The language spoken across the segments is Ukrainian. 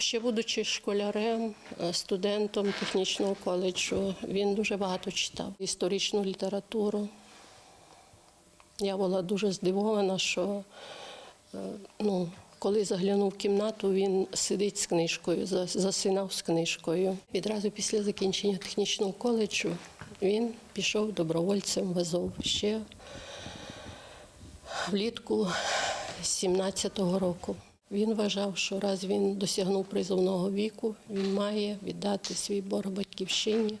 Ще будучи школярем, е, студентом технічного коледжу, він дуже багато читав історичну літературу. Я була дуже здивована, що е, ну, коли заглянув в кімнату, він сидить з книжкою, засинав з книжкою. Відразу після закінчення технічного коледжу він пішов добровольцем в Азов ще влітку 17-го року. Він вважав, що раз він досягнув призовного віку, він має віддати свій борг батьківщині,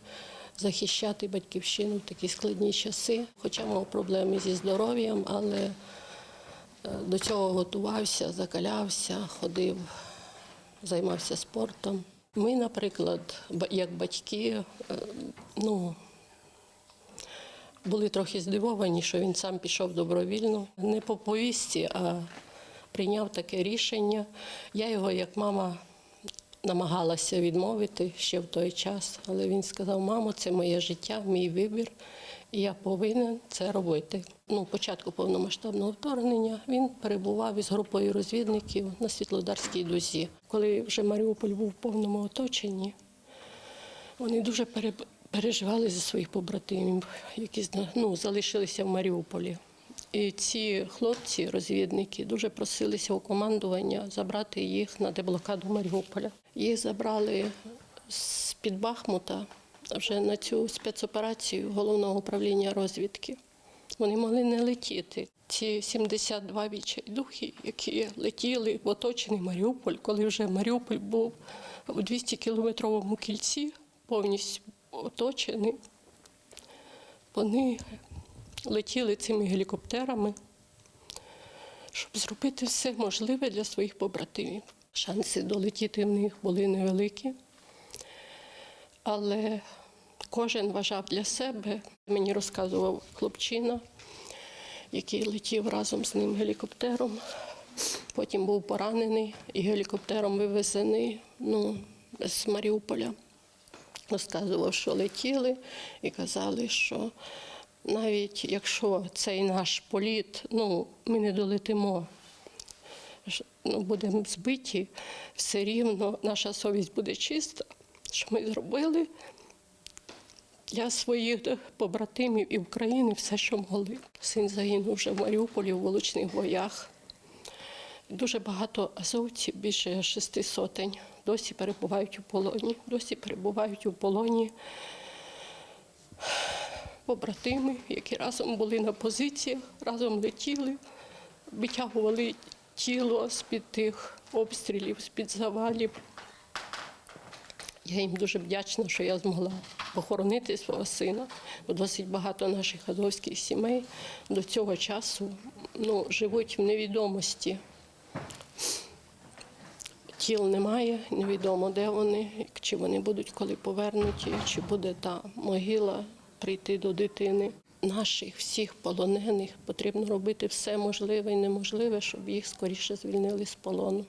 захищати батьківщину в такі складні часи. Хоча мав проблеми зі здоров'ям, але е, до цього готувався, закалявся, ходив, займався спортом. Ми, наприклад, як батьки, е, ну, були трохи здивовані, що він сам пішов добровільно. Не по повісті, а прийняв таке рішення. Я його, як мама, намагалася відмовити ще в той час, але він сказав: мамо, це моє життя, мій вибір, і я повинен це робити. Ну, початку повномасштабного вторгнення він перебував із групою розвідників на Світлодарській дузі. Коли вже Маріуполь був в повному оточенні, вони дуже пере- переживали за своїх побратимів, які ну, залишилися в Маріуполі. І ці хлопці, розвідники, дуже просилися у командування забрати їх на деблокаду Маріуполя. Їх забрали з-під Бахмута вже на цю спецоперацію головного управління розвідки. Вони могли не летіти. Ці 72 відчайдухи, які летіли в оточений Маріуполь, коли вже Маріуполь був у 200-кілометровому кільці, повністю оточений, вони летіли цими гелікоптерами, щоб зробити все можливе для своїх побратимів. Шанси долетіти в них були невеликі, але кожен вважав для себе. Мені розказував хлопчина, який летів разом з ним гелікоптером. Потім був поранений і гелікоптером вивезений ну, з Маріуполя. Розказував, що летіли, і казали, що навіть якщо цей наш політ, ну, ми не долетимо, ну, будемо збиті, все рівно наша совість буде чиста, що ми зробили для своїх побратимів і України все, що могли. Син загинув вже в Маріуполі в вуличних боях. Дуже багато азовців, більше шести сотень, досі перебувають у полоні. Досі перебувають у полоні побратими, які разом були на позиціях, разом летіли, витягували тіло з-під тих обстрілів, з-під завалів. Я їм дуже вдячна, що я змогла похоронити свого сина. Бо досить багато наших азовських сімей до цього часу ну, живуть в невідомості. Тіл немає, невідомо, де вони, чи вони будуть коли повернуті, чи буде та могила прийти до дитини. Наших всіх полонених потрібно робити все можливе і неможливе, щоб їх скоріше звільнили з полону.